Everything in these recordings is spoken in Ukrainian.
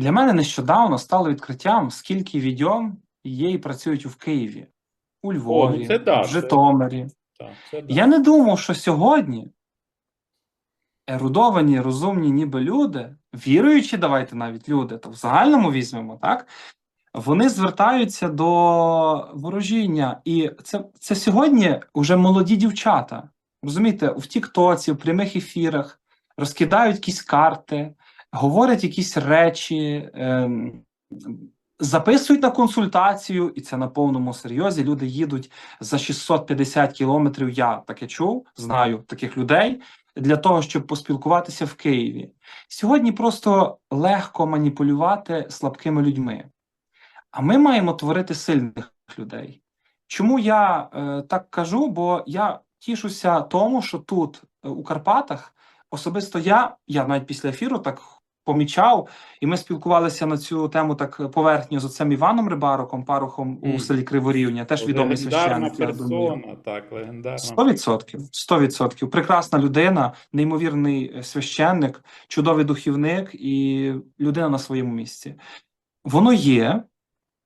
Для мене нещодавно стало відкриттям, скільки відьом є і працюють в Києві, у Львові, ну це да, в Житомирі. Так, це да. Я не думав, що сьогодні ерудовані, розумні, ніби люди, віруючі, давайте навіть люди, то в загальному візьмемо, так? Вони звертаються до ворожіння. І це, це сьогодні вже молоді дівчата. Розумієте, в Тіктоці, в прямих ефірах розкидають якісь карти, говорять якісь речі, ем, записують на консультацію, і це на повному серйозі. Люди їдуть за 650 кілометрів. Я таке чув, знаю таких людей для того, щоб поспілкуватися в Києві. Сьогодні просто легко маніпулювати слабкими людьми. А ми маємо творити сильних людей. Чому я е, так кажу? Бо я тішуся тому, що тут, е, у Карпатах, особисто я, я навіть після ефіру так помічав, і ми спілкувалися на цю тему так поверхньо з оцем Іваном Рибароком, парохом у селі Криворівня, теж відомий священник. персона, так, легендарна. Сто відсотків, сто відсотків. Прекрасна людина, неймовірний е, священник, чудовий духівник і людина на своєму місці. Воно є,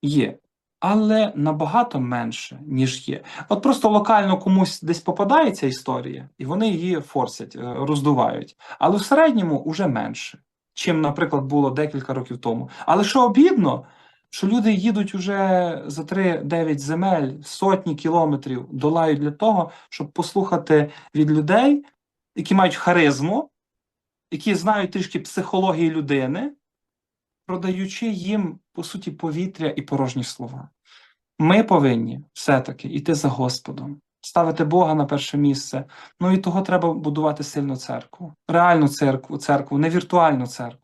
є, але набагато менше, ніж є. От просто локально комусь десь попадається історія, і вони її форсять, е, роздувають. Але в середньому уже менше, чим, наприклад, було декілька років тому. Але що обідно, що люди їдуть уже за 3-9 земель, сотні кілометрів долають для того, щоб послухати від людей, які мають харизму, які знають трішки психології людини, продаючи їм, по суті, повітря і порожні слова. Ми повинні все-таки йти за Господом, ставити Бога на перше місце. Ну і того треба будувати сильну церкву, реальну церкву, церкву, не віртуальну церкву.